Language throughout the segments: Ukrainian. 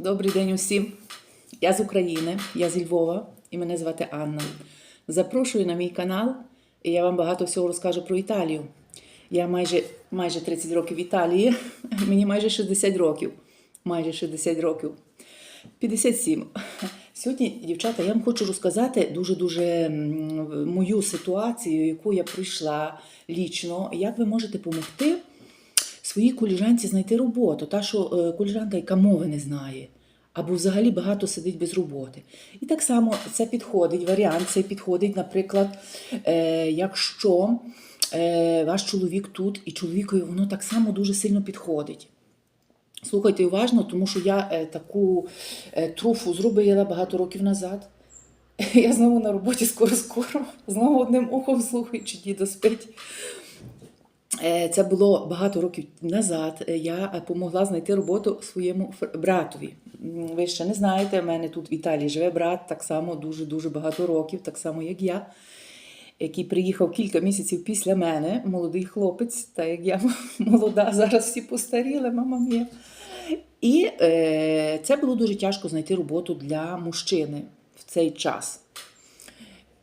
Добрий день усім. Я з України, я зі Львова і мене звати Анна. Запрошую на мій канал, і я вам багато всього розкажу про Італію. Я майже, майже 30 років в Італії, мені майже 60 років. Майже 60 років. 57. Сьогодні, дівчата, я вам хочу розказати дуже-дуже мою ситуацію, яку я пройшла лічно, як ви можете допомогти своїй коліжанці знайти роботу, та що е, коліжанка, яка мови не знає, або взагалі багато сидить без роботи. І так само це підходить, варіант цей підходить, наприклад, е, якщо е, ваш чоловік тут, і чоловікові воно так само дуже сильно підходить. Слухайте уважно, тому що я таку труфу зробила багато років назад. Я знову на роботі скоро-скоро, знову одним ухом слухаючи, дідо спить. Е, Це було багато років назад. Е, Я допомогла знайти роботу своєму братові. Ви ще не знаєте, в мене тут в Італії живе брат, так само дуже-дуже багато років, так само як я, який приїхав кілька місяців після мене, молодий хлопець, та як я молода, зараз всі постаріли, мама мія. І е, це було дуже тяжко знайти роботу для мужчини в цей час.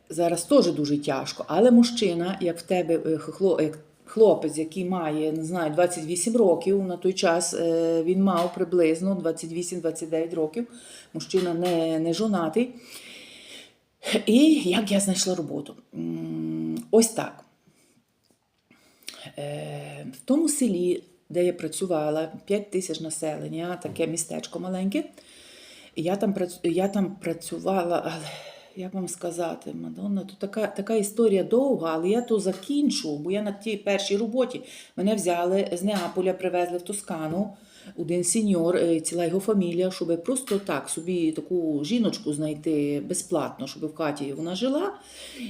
Зараз теж дуже тяжко, але мужчина, як в тебе е, як хлопець, який має не знаю, 28 років, на той час е, він мав приблизно 28-29 років. Мужчина не, не жонатий. І як я знайшла роботу? Ось так. Е, В тому селі, де я працювала, 5 тисяч населення, таке містечко маленьке. Я там, я там працювала, але як вам сказати, Мадонна, то така, така історія довга, але я то закінчу, бо я на тій першій роботі мене взяли з Неаполя, привезли в Тоскану. Один сеньор, е, ціла його фамілія, щоб просто так собі таку жіночку знайти безплатно, щоб в хаті вона жила.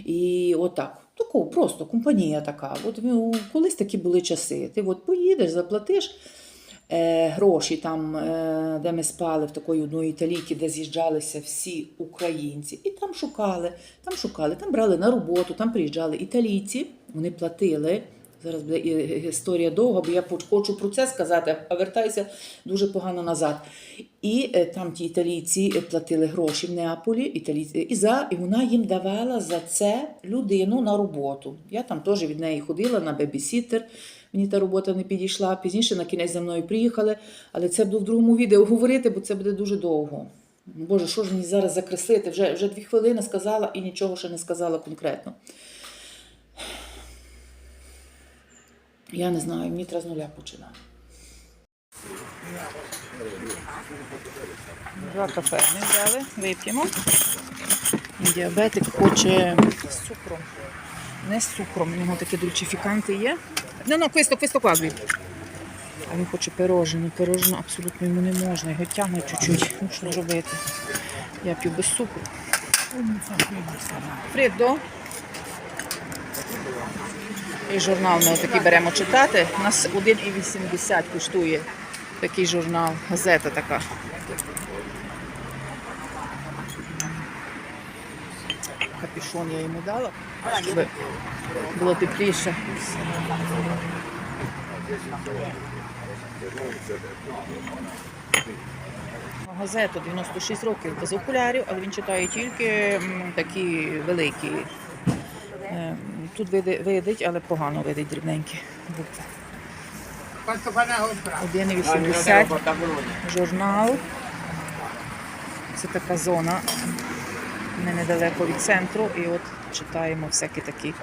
І отак. Таку просто компанія така. От ну, колись такі були часи. Ти от поїдеш, заплатиш гроші там, е, де ми спали в такої одної італійки, де з'їжджалися всі українці, і там шукали, там шукали, там брали на роботу, там приїжджали італійці, вони платили. Зараз буде історія довга, бо я хочу про це сказати, а вертаюся дуже погано назад. І е, там ті італійці е, платили гроші в Неаполі, італійці, і, за, і вона їм давала за це людину на роботу. Я там теж від неї ходила на бебісітер. Мені та робота не підійшла. Пізніше на кінець за мною приїхали, але це буду в другому відео говорити, бо це буде дуже довго. Боже, що ж мені зараз закреслити? Вже, вже дві хвилини сказала і нічого ще не сказала конкретно. Я не знаю, мені треба з нуля починати. Два кафе ми взяли, вип'ємо. Діабетик хоче з цукром. Не з цукром, у нього такі дульчифіканти є. Ну, ну, questo, questo qua lui. А він хоче пирожне. Пирожне абсолютно йому не можна. Його тягне чуть-чуть. Ну, що робити? Я п'ю без цукру. Фреддо. І журнал ми такий беремо читати. У нас 1,80 коштує такий журнал, газета така. Капюшон я йому дала, щоб було тепліше. Газету 96 років без окулярів, але він читає тільки такі великі. Е, Тут видить, але погано видить дрібненькі букви. Quanto fa una compra? 1,80 журнал. Це така зона. Ми недалеко від центру і от читаємо всякі такі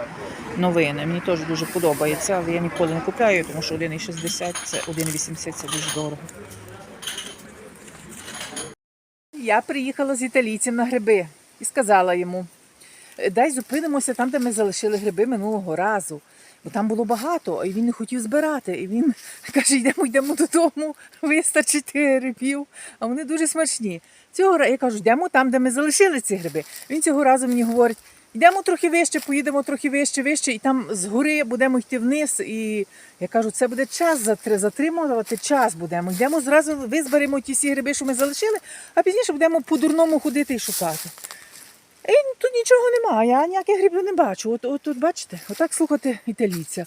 новини. Мені теж дуже подобається, але я ніколи не купляю, тому що 1,60 це 1,80 це дуже дорого. Я приїхала з італійцем на гриби і сказала йому: дай зупинимося там, де ми залишили гриби минулого разу. Бо там було багато, і він не хотів збирати. І він каже: йдемо, йдемо додому, вистачить грибів, а вони дуже смачні. Цього разу я кажу, йдемо там, де ми залишили ці гриби. Він цього разу мені говорить: йдемо трохи вище, поїдемо трохи вище, вище, і там згори будемо йти вниз. І я кажу, це буде час затримувати, час будемо. Йдемо зразу, визберемо ті всі гриби, що ми залишили, а пізніше будемо по-дурному ходити і шукати. І тут нічого немає, я ніяких грибів не бачу. От, от, от бачите, отак слухати італійця.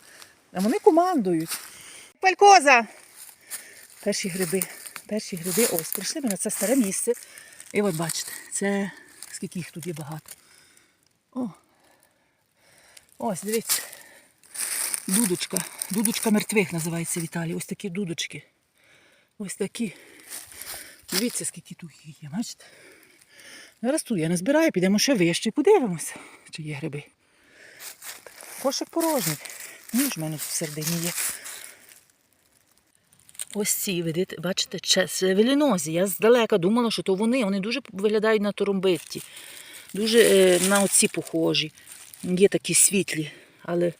А вони командують. Палькоза! Перші гриби. перші гриби. Ось, прийшли ми на це старе місце. І от бачите, це скільки їх тут є багато. О. Ось, дивіться. Дудочка. Дудочка мертвих називається в Італії. Ось такі дудочки. Ось такі. Дивіться, скільки тут є, бачите? Зараз тут я не збираю, підемо ще вище і подивимося, чи є гриби. Кошик порожній. Ніж в мене тут всередині є. Ось ці, видите, бачите, велінозі. Я здалека думала, що то вони. Вони дуже виглядають на торомбитті. Дуже е, на оці похожі. Є такі світлі. Але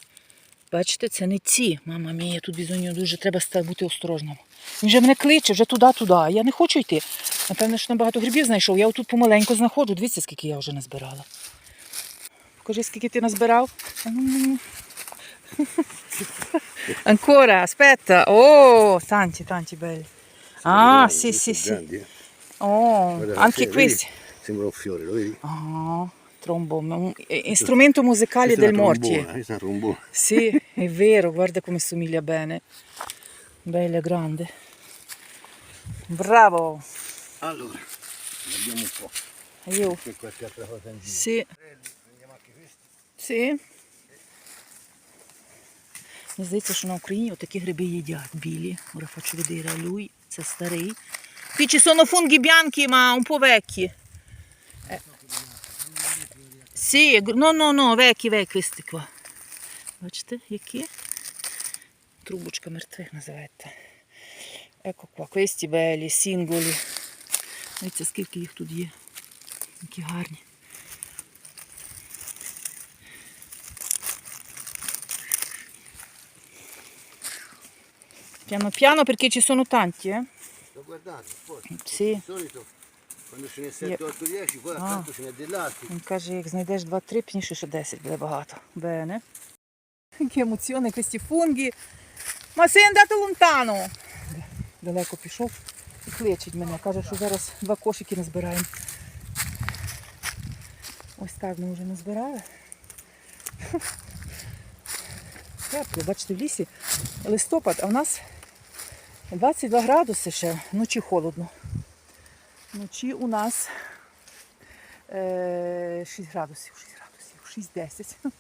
бачите, це не ці. Мама мія, тут бізоньо дуже треба бути осторожним. Він вже мене кличе, вже туди-туди. Я не хочу йти. Напевно, що набагато грибів знайшов. Я отут помаленьку знаходжу. Дивіться, скільки я вже назбирала. Покажи, скільки ти назбирав. Ancora, aspetta. Oh, tanti, tanti belli. Ah, sì, sì, sì. Oh, anche questi. Sembra un fiore, lo vedi? Ah, trombone, un eh, strumento musicale Questa è del una morti. trombona, Questa è una trombone. Sì, è vero, guarda come somiglia bene. Bella, grande. Bravo. Allora, ne abbiamo un po'. Io. C'è qualche altra cosa in giro. Sì. Prendiamo anche questo. Sì. Мені здається, що на Україні отакі гриби їдять білі. Ora faccio vedere a lui, це старий. Qui ci sono funghi bianchi ma un po' vecchi. Eh. Sì, no, no, no, vecchi, vecchi questi qua. Бачите, які? Трубочка мертвих називається. Ecco qua, questi belli, singoli. Дивіться, скільки їх тут є. Які гарні. Piano piano perché ci sono tanti, eh? Sto guardando, poi Sì. di solito quando ce n'è 7, 8, 10, poi Ah. accanto ce n'è. Він каже, як знайдеш 2-3, пізніше ще 10 буде багато. Бене. Які емоціони, фунги. Ma sei andato. Далеко пішов і кличить мене. Каже, що зараз два кошики назбираємо. Ось так ми вже назбирали. Тепло, бачите, в лісі листопад, а в нас 22 градуси ще, вночі холодно. Вночі у нас е, 6 градусів, 6 градусів, 6-10.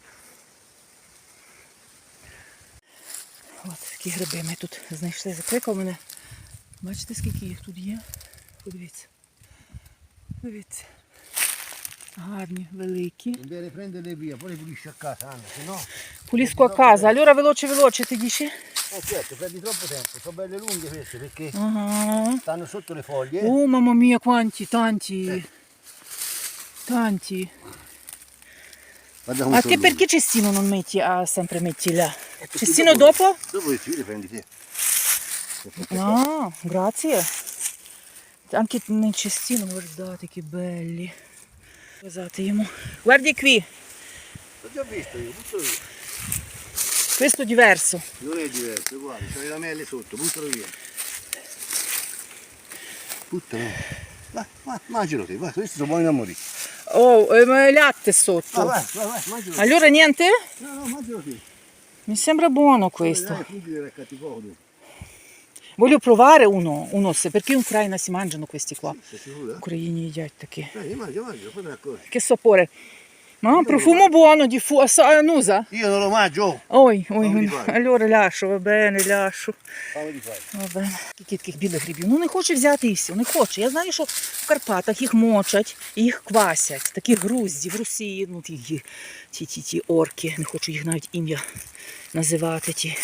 От такі гриби ми тут знайшли. Закликав мене. Бачите, скільки їх тут є? Подивіться. Дивіться. Гарні, великі. Поліску a casa. Allora veloce veloce ti dici? Eh certo, prendi troppo tempo, sono belle lunghe queste perché uh -huh. stanno sotto le foglie. Oh mamma mia quanti, tanti, eh. tanti. ma che perché cestino non metti, ah, sempre metti là? Eh, cestino dopo? Dopo le fili prendi te. No, grazie. Anche nel cestino, guardate che belli. Scusate, io... Guardi qui. L'ho già visto io, tutto io. questo è diverso. Non è diverso, è uguale, c'è le lamelle sotto, buttalo via. Buttalo. Vai, vai, mangialo te, vai, questi sono buoni da morire. Oh, eh, ma è latte sotto. Vai, vai, vai, vai, mangialo te. Allora niente? No, no, mangialo te. Mi sembra buono Dai, questo. fuggi deve raccatti poco tu. Voglio provare uno, uno se- perché in Ucraina si mangiano questi qua. Sei sicuro? В eh? Україні їдять такі. Dai, mangia, mangia, poi te ne accorgi. Che sapore? Ma profumo buono di fu- assa- annusa? Io non lo mangio, Fammi ой. fare. Allora lascio, va bene, lascio. fammi di fare. Va bene. Скільки таких білих грибів? Ну не хоче взяти і все, не хоче. Я знаю, що в Карпатах їх мочать і їх квасять. Такі грузді в Росії, ну ті, ті, ті, ті, ті орки, не хочу їх навіть ім'я називати, ті,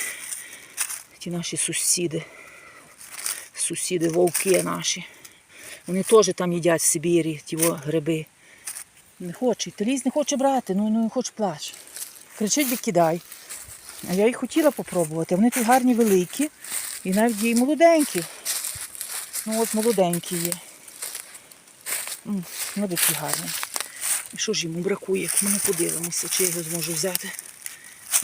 ті наші сусіди. Сусіди, вовки наші. Вони теж там їдять в Сибірі, ті во гриби. Не хоче, Італійсь не хоче брати, ну, ну не хоче плач. Кричить, відкидай. А я їх хотіла попробувати. Вони тут гарні великі і навіть є молоденькі. Ну от молоденькі є. Ну, такі гарні. І що ж йому бракує? Ми не подивимося, чи я його зможу взяти.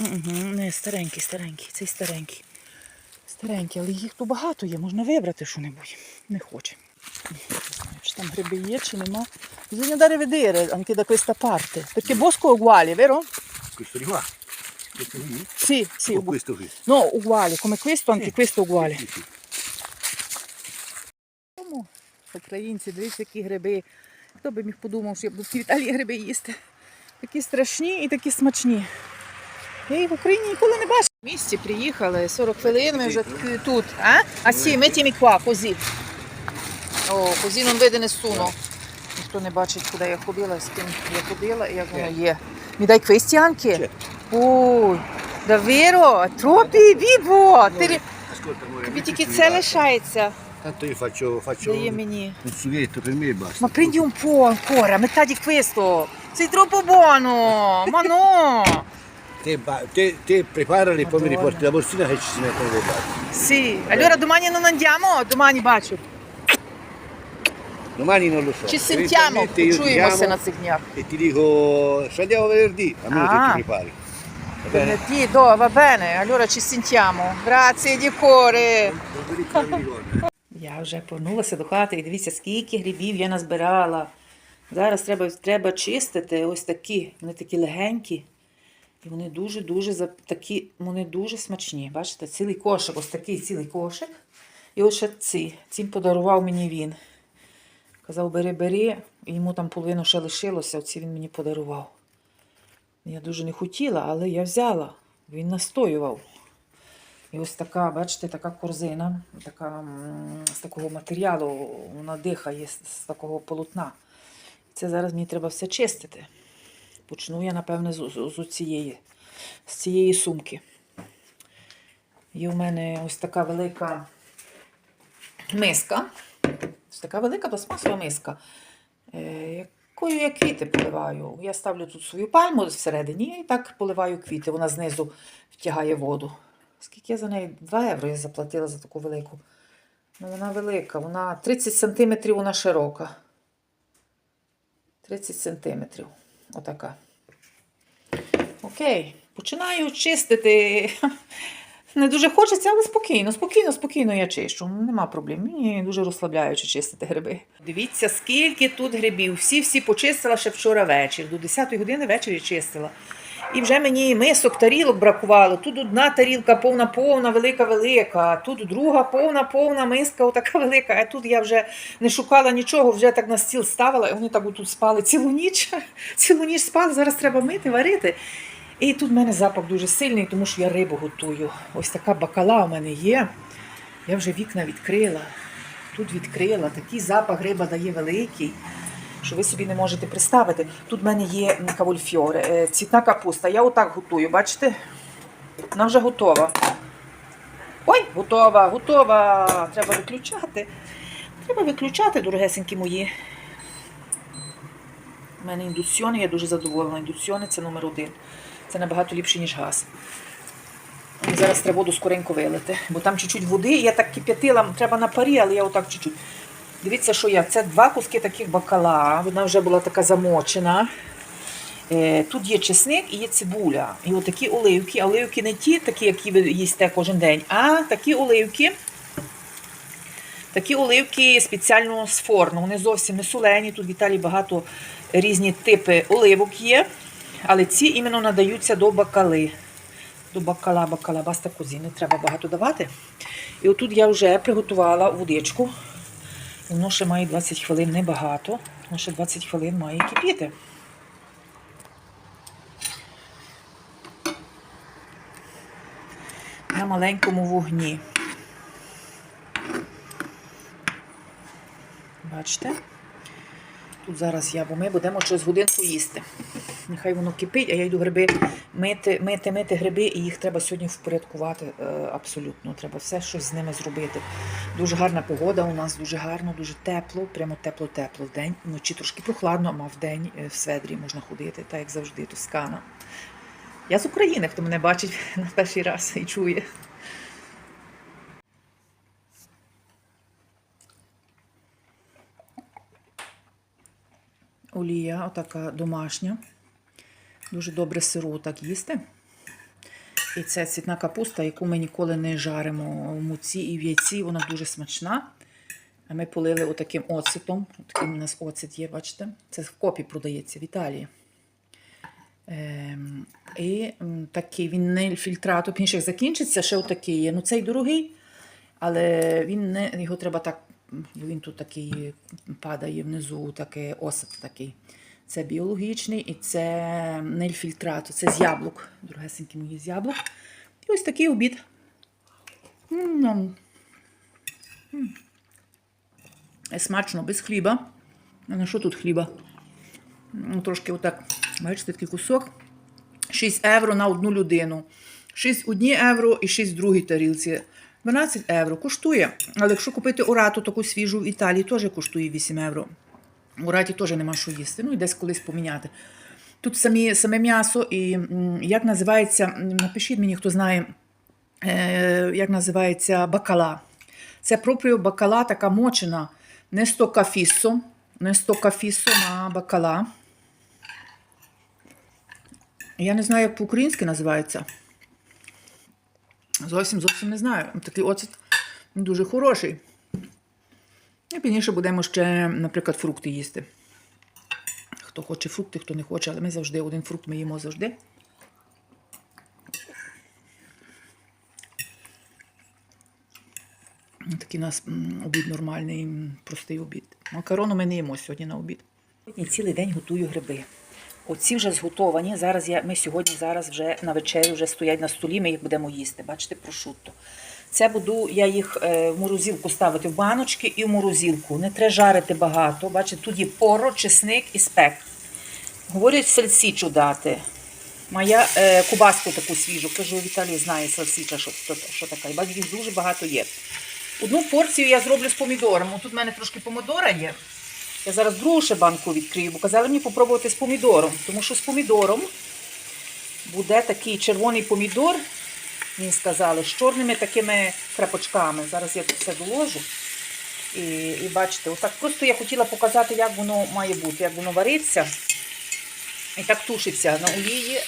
Угу, не, старенький, старенький, цей старенький. Старенький, але їх тут багато є, можна вибрати що-небудь. Не хоче. Чи там гриби є, чи нема. Bisogna dare vedere anche da questa parte. Perché bosco è uguale, vero? Questo di qua. Questo qui? Sì, sì, O questo qui? No, uguale, come questo, anche questo uguale. Sì, sì. Українці, дивіться, які гриби. Хто би міг подумав, що я буду в Італії гриби їсти. Такі страшні і такі смачні. Я їх в Україні ніколи не бачила. В місті приїхали 40 хвилин, ми вже тут. А? А сі, ми тімі ква, козі. О, козі non vede nessuno. Ніхто не бачить, куди я ходила, з ким я ходила і як воно є. Mi dai questi anche? Ой, davvero? Troppi, vivo! Ти... Ascolta, amore. Тобі mettiti тільки in це base. лишається. Tanto io faccio, faccio Дає un, un sughetto per me e basta. Ma prendi un po' ancora, metà di questo. Sei troppo buono! Ma no! Te, ba- te, te preparali e poi mi Madonna. riporti la borsina che ci si mettono dei batti. Sì, allora domani non andiamo? Domani bacio. Domani non lo so. Ci sentiamo, почуємося chiamo на цих днях. e ti dico ci andiamo venerdì, almeno Ah. te ti prepari. Venerdì, do, va bene, allora ci sentiamo. Grazie di cuore. Я вже повернулася до хати і дивіться, скільки грибів я назбирала. Зараз треба, треба чистити ось такі. Вони такі легенькі. І вони дуже-дуже такі, вони дуже смачні. Бачите, цілий кошик, ось такий цілий кошик. І ось ще ці. Цим подарував мені він. Казав, бери, бери, і йому там половину ще лишилося, оці він мені подарував. Я дуже не хотіла, але я взяла. Він настоював. І ось така, бачите, така корзина, така, з такого матеріалу, вона дихає з, такого полотна. Це зараз мені треба все чистити. Почну я, напевне, з, з, з, цієї, з цієї сумки. Є в мене ось така велика миска. Ось така велика пластмасова миска, е, якою я квіти поливаю. Я ставлю тут свою пальму всередині і так поливаю квіти. Вона знизу втягає воду. Скільки я за неї? 2 євро я заплатила за таку велику. Ну, вона велика, вона 30 сантиметрів, вона широка. 30 сантиметрів. Отака. Окей, починаю чистити. Не дуже хочеться, але спокійно, спокійно, спокійно я чищу. Нема проблем. Мені дуже розслабляюче чистити гриби. Дивіться, скільки тут грибів. Всі-всі почистила ще вчора вечір. До 10 години ввечері чистила. І вже мені мисок, тарілок бракувало. Тут одна тарілка повна, повна, велика, велика. Тут друга повна, повна миска, отака велика. А тут я вже не шукала нічого, вже так на стіл ставила, і вони так тут спали цілу ніч. Цілу ніч спали, зараз треба мити, варити. І тут в мене запах дуже сильний, тому що я рибу готую. Ось така бакала у мене є. Я вже вікна відкрила. Тут відкрила. Такий запах риба дає великий, що ви собі не можете представити. Тут в мене є кавульфьоре, цвітна капуста. Я отак готую, бачите? Вона вже готова. Ой, готова, готова. Треба виключати. Треба виключати, дорогесенькі мої. У мене індукціони, я дуже задоволена. Індукціони це номер один. Це набагато ліпше, ніж газ. Зараз треба воду скоренько вилити, бо там чуть-чуть води, я так кип'ятила, треба на парі, але я отак чуть-чуть. Дивіться, що я. Це два куски таких бакала. Вона вже була така замочена. Е, Тут є чесник і є цибуля. І отакі оливки. Оливки не ті, такі, які ви їсте кожен день, а такі оливки. Такі оливки спеціально з форну. Вони зовсім не солені. Тут в Італії багато різні типи оливок є. Але ці іменно надаються до бакали. До бакала, бакала, баста козі. Не треба багато давати. І отут я вже приготувала водичку. Воно ще має 20 хвилин небагато. Воно ще 20 хвилин має кипіти. На маленькому вогні. Бачите? Тут зараз я, бо ми будемо через годинку їсти. Нехай воно кипить, а я йду гриби мити, мити, мити гриби, і їх треба сьогодні впорядкувати е, абсолютно. Треба все щось з ними зробити. Дуже гарна погода у нас, дуже гарно, дуже тепло, прямо тепло-тепло в день. Вночі трошки прохладно, а в день е, в сведрі можна ходити, так як завжди, Тоскана. Я з України, хто мене бачить на перший раз і чує. Олія, отака домашня. Дуже добре сиру так їсти. І це цвітна капуста, яку ми ніколи не жаримо в муці і в яйці. Вона дуже смачна. А ми полили отаким оцетом. Такий у нас оцет є, бачите? Це в копі продається в Італії. Ем, і такий він не фільтрату, інших закінчиться, ще отакий є. Ну цей дорогий, але він не, його треба так він тут такий падає внизу, такий осад такий. Це біологічний і це нельфільтрат, це з яблук. Дорогесенькі мої з яблук. І ось такий обід. Смачно, без хліба. А на що тут хліба? Ну, Трошки отак, бачите, такий кусок. 6 євро на одну людину. 6 в одній євро і 6 в другій тарілці. 12 євро коштує. Але якщо купити орату таку свіжу в Італії, теж коштує 8 євро. В Ораті теж нема що їсти. Ну і десь колись поміняти. Тут самі, саме м'ясо і як називається, напишіть мені, хто знає, е, як називається бакала. Це пропріо бакала така мочена. Не сто кафіссо, не сто кафіссо, а бакала. Я не знаю, як по-українськи називається. Зовсім зовсім не знаю. Такий оцет дуже хороший. І пізніше будемо ще, наприклад, фрукти їсти. Хто хоче фрукти, хто не хоче, але ми завжди один фрукт ми їмо завжди. Такий у нас обід нормальний, простий обід. Макарону ми не їмо сьогодні на обід. Сьогодні цілий день готую гриби. Оці вже зготовані. Зараз я, ми сьогодні зараз вже на вечерю вже стоять на столі, ми їх будемо їсти. Бачите, прошутто. Це буду я їх е, в морозилку ставити в баночки і в морозилку. Не треба жарити багато. Бачите, тут є поро, чесник і спек. Говорять, сальсічу дати. Моя е, кубаску таку свіжу. Кажу, в Італії знає сальсіча, що, що, що така. Бачу, їх дуже багато є. Одну порцію я зроблю з помідором. Тут в мене трошки помідора є. Я зараз другу ще банку відкрию, бо казали мені попробувати з помідором. Тому що з помідором буде такий червоний помідор, мені сказали, з чорними такими крапочками. Зараз я тут все доложу. І, і бачите, отак просто я хотіла показати, як воно має бути, як воно вариться. І так тушиться на олії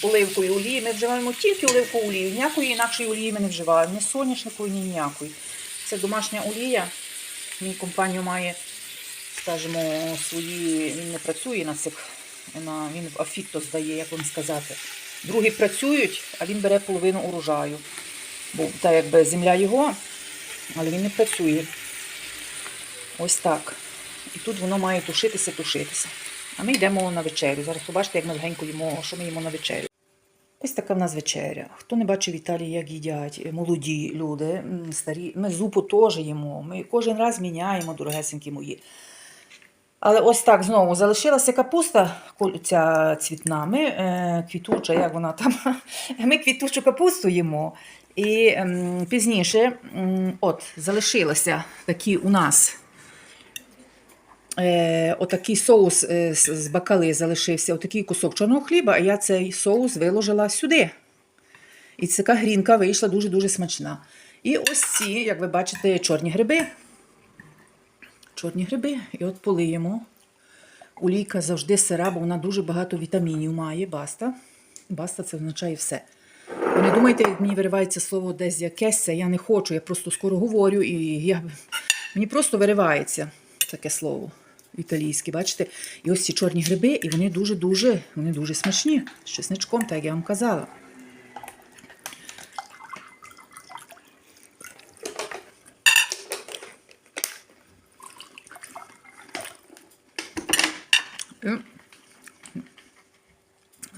з оливкою олії. Ми вживаємо тільки оливкову олію. Ніякої інакшої олії ми не вживаємо. Ні соняшникової, ні ніякої. Це домашня олія. Мій компанію має, скажімо, свої. Він не працює на цих. На, він в здає, як вам сказати. Другі працюють, а він бере половину урожаю. Бо та якби земля його, але він не працює. Ось так. І тут воно має тушитися, тушитися. А ми йдемо на вечерю. Зараз побачите, як ми легенько їмо, що ми їмо на вечерю. Ось така в нас вечеря. Хто не бачив в Італії, як їдять молоді люди, старі, ми зупу теж їмо. Ми кожен раз міняємо, дорогесенькі мої. Але ось так знову залишилася капуста, ця цвітна. Ми е, квітуча, як вона там. Ми квітучу капусту їмо. І ем, пізніше, м, от, залишилося такі у нас е, отакий соус е, з з бакали залишився, отакий кусок чорного хліба, а я цей соус виложила сюди. І така грінка вийшла дуже-дуже смачна. І ось ці, як ви бачите, чорні гриби. Чорні гриби. І от полиємо. Олійка завжди сира, бо вона дуже багато вітамінів має. Баста. Баста це означає все. Ви не думайте, як мені виривається слово десь якесь, я не хочу, я просто скоро говорю, і я... мені просто виривається таке слово італійське, бачите? І ось ці чорні гриби, і вони дуже-дуже вони дуже смачні. З чесничком, так як я вам казала.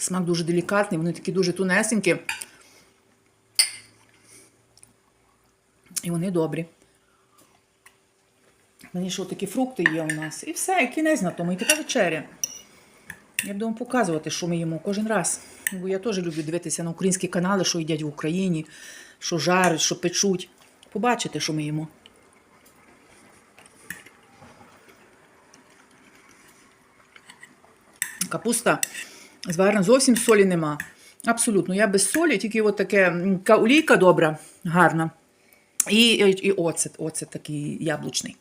Смак дуже делікатний, вони такі дуже тунесенькі. І вони добрі. Мені що такі фрукти є у нас. І все, і кінець на тому. І така вечеря. Я буду вам показувати, що ми їмо кожен раз. Бо я теж люблю дивитися на українські канали, що їдять в Україні, що жарять, що печуть. Побачите, що ми їмо. Капуста зварена, зовсім солі нема. Абсолютно, я без солі, тільки от таке олійка добра, гарна. І, і оцет, оцет такий яблучний.